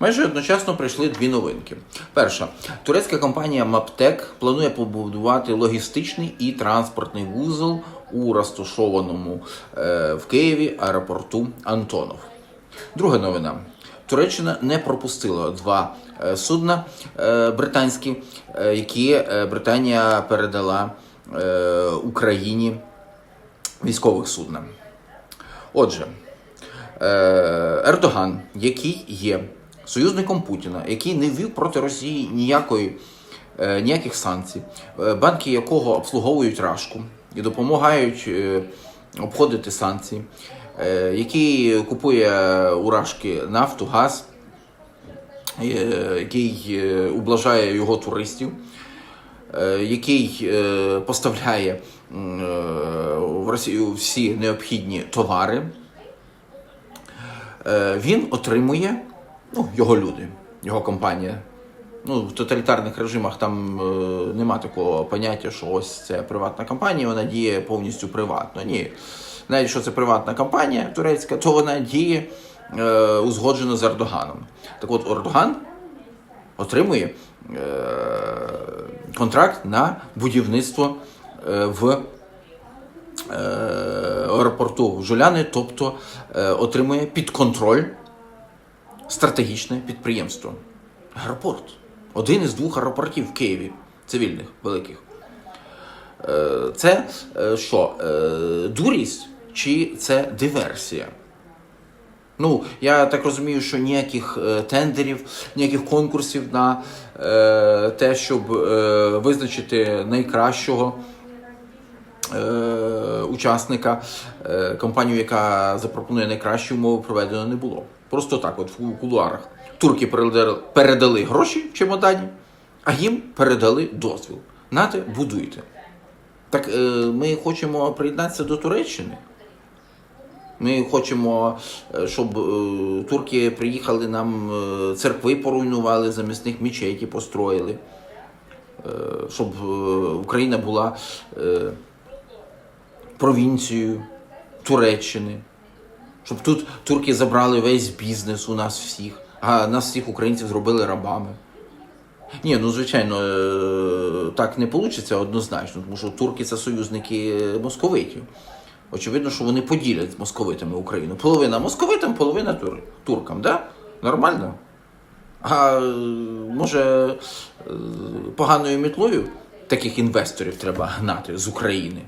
Майже одночасно прийшли дві новинки. Перша турецька компанія Maptec планує побудувати логістичний і транспортний вузол у розташованому е, в Києві аеропорту Антонов. Друга новина. Туреччина не пропустила два е, судна е, британські, е, які Британія передала Україні військових судна. Отже, Ердоган, який є союзником Путіна, який не ввів проти Росії ніякої, е, ніяких санкцій, е, банки якого обслуговують Рашку і допомагають е, обходити санкції, е, який купує у Рашки нафту, газ, е, який е, ублажає його туристів, е, який е, поставляє е, в Росію всі необхідні товари, він отримує, ну, його люди, його компанія. Ну, в тоталітарних режимах там е, нема такого поняття, що ось це приватна компанія, вона діє повністю приватно. Ні. Навіть що це приватна компанія турецька, то вона діє е, узгоджено з Ердоганом. Так от Ердоган отримує е, контракт на будівництво е, в е, аеропорту Жуляни, тобто е, отримує під контроль стратегічне підприємство. Аеропорт. Один із двох аеропортів в Києві, цивільних, великих. Е, Це е, що? е, Дурість чи це диверсія? Ну, я так розумію, що ніяких тендерів, ніяких конкурсів на те, щоб визначити найкращого учасника, компанію, яка запропонує найкращі умови, проведено не було. Просто так, от в кулуарах. Турки передали, передали гроші в чемодані, а їм передали дозвіл. Нате, будуйте. Так е, ми хочемо приєднатися до Туреччини. Ми хочемо, е, щоб е, турки приїхали нам е, церкви поруйнували, замість них мечеті построїли, е, щоб е, Україна була е, провінцією Туреччини, щоб тут турки забрали весь бізнес у нас всіх, а нас всіх українців зробили рабами. Ні, ну звичайно, е, так не вийде однозначно, тому що турки це союзники московитів. Очевидно, що вони поділять з московитами Україну. Половина московитам, половина тур... туркам, да? Нормально? А е, може е, поганою мітлою таких інвесторів треба гнати з України?